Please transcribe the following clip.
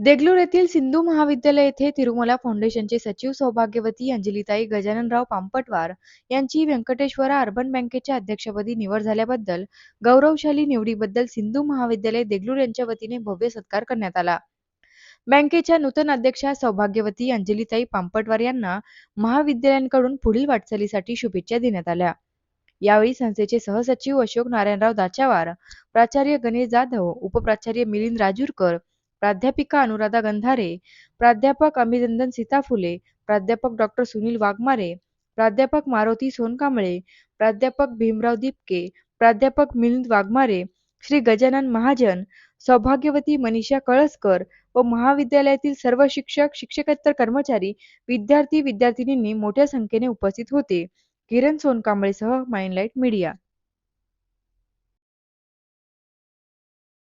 देगलूर येथील सिंधू महाविद्यालय येथे तिरुमला फाउंडेशनचे सचिव सौभाग्यवती अंजलीताई गजाननराव पांपटवार यांची व्यंकटेश्वरा अर्बन बँकेच्या अध्यक्षपदी निवड झाल्याबद्दल गौरवशाली निवडीबद्दल सिंधू महाविद्यालय देगलूर यांच्या वतीने भव्य सत्कार करण्यात आला. बँकेच्या नूतन अध्यक्षा सौभाग्यवती अंजलीताई पांपटवार यांना महाविद्यालयांकडून पुढील वाटचालीसाठी शुभेच्छा देण्यात आल्या. यावेळी संस्थेचे सहसचिव अशोक नारायणराव दाचावार प्राचार्य गणेश जाधव उपप्राचार्य मिलिंद राजूरकर प्राध्यापिका अनुराधा गंधारे प्राध्यापक अभिनंदन सीताफुले प्राध्यापक डॉक्टर सुनील वाघमारे प्राध्यापक मारुती सोनकांबळे प्राध्यापक भीमराव दिपके प्राध्यापक मिलिंद वाघमारे श्री गजानन महाजन सौभाग्यवती मनीषा कळसकर व महाविद्यालयातील सर्व शिक्षक शिक्षकेतर कर्मचारी विद्यार्थी विद्यार्थिनींनी मोठ्या संख्येने उपस्थित होते. किरण सोनकांबळेसह माइंडलाईट मीडिया.